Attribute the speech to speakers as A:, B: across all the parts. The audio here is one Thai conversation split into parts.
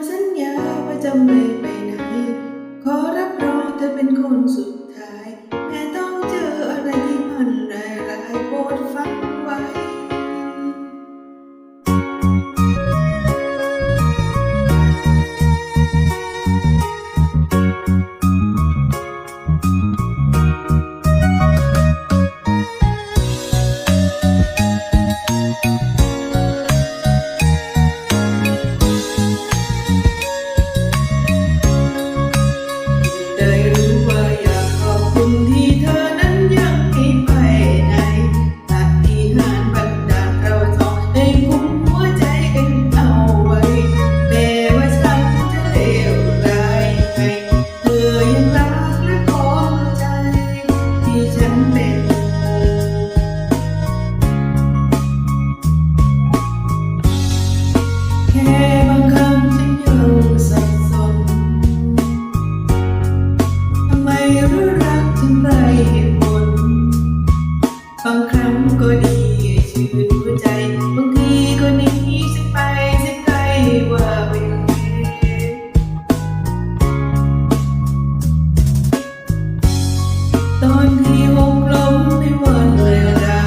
A: ำสัญญาว่าจะไม่ไปไหน ขอรับรองเธอเป็นคนสุดท้าย อนที่หกล้มในวันเวลา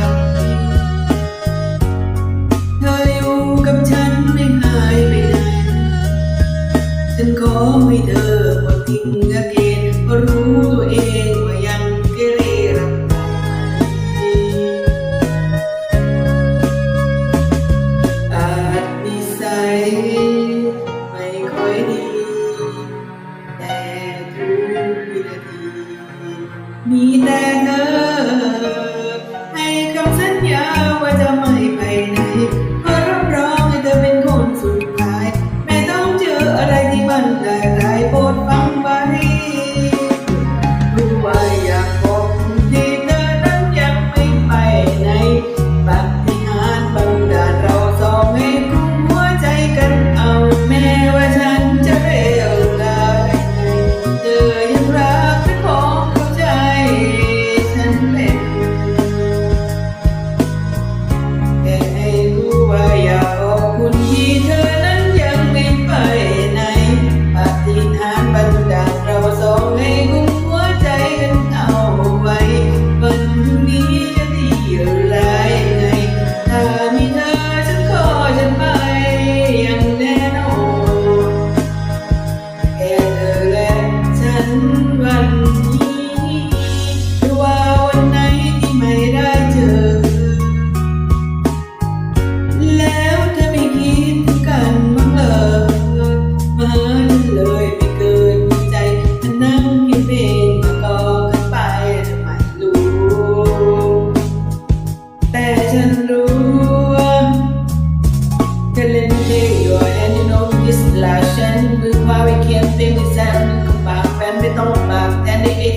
A: เธออยู่กับฉันไม่หายไปไหนฉันขอให้เธอมาทิ้ง 你带走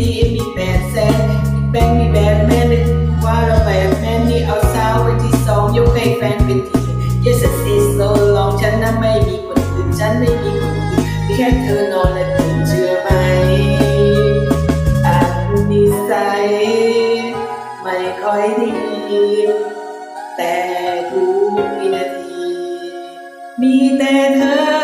A: ทีมีแปดแสนมีแบงค์มีแบนแม่นึกว่าเราแบบแม่นี่เอาสาวไว้ที่สองยกให้แฟนเป็นที Yes it is so long ฉันนะไม่มีคนอื่นฉันไม่มีคนอื่นมีแค่เธอนอนและตื่นเชื่อไหมอาจดีใจไม่ค่อยดีแต่ทุกวินาที มีแต่เธอ